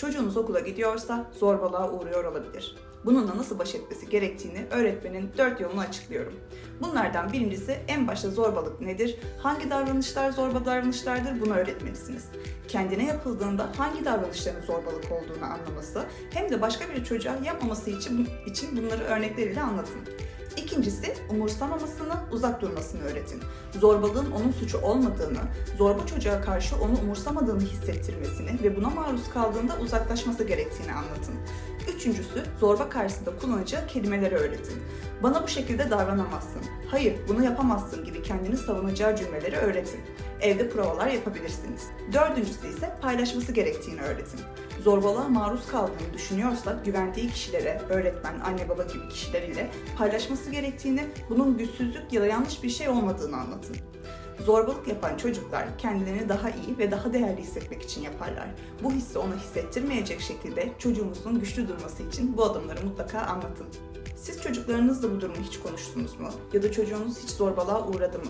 Çocuğunuz okula gidiyorsa zorbalığa uğruyor olabilir. Bununla nasıl baş etmesi gerektiğini öğretmenin dört yolunu açıklıyorum. Bunlardan birincisi en başta zorbalık nedir? Hangi davranışlar zorba davranışlardır? Bunu öğretmelisiniz. Kendine yapıldığında hangi davranışların zorbalık olduğunu anlaması hem de başka bir çocuğa yapmaması için, için bunları örnekleriyle anlatın. İkincisi umursamamasını, uzak durmasını öğretin. Zorbalığın onun suçu olmadığını, zorba çocuğa karşı onu umursamadığını hissettirmesini ve buna maruz kaldığında uzaklaşması gerektiğini anlatın. Üçüncüsü zorba karşısında kullanacağı kelimeleri öğretin. Bana bu şekilde davranamazsın, hayır bunu yapamazsın gibi kendini savunacağı cümleleri öğretin. Evde provalar yapabilirsiniz. Dördüncüsü ise paylaşması gerektiğini öğretin. Zorbalığa maruz kaldığını düşünüyorsa güvendiği kişilere, öğretmen, anne baba gibi kişiler ile paylaşması gerektiğini, bunun güçsüzlük ya da yanlış bir şey olmadığını anlatın. Zorbalık yapan çocuklar kendilerini daha iyi ve daha değerli hissetmek için yaparlar. Bu hissi ona hissettirmeyecek şekilde çocuğunuzun güçlü durması için bu adımları mutlaka anlatın. Siz çocuklarınızla bu durumu hiç konuştunuz mu? Ya da çocuğunuz hiç zorbalığa uğradı mı?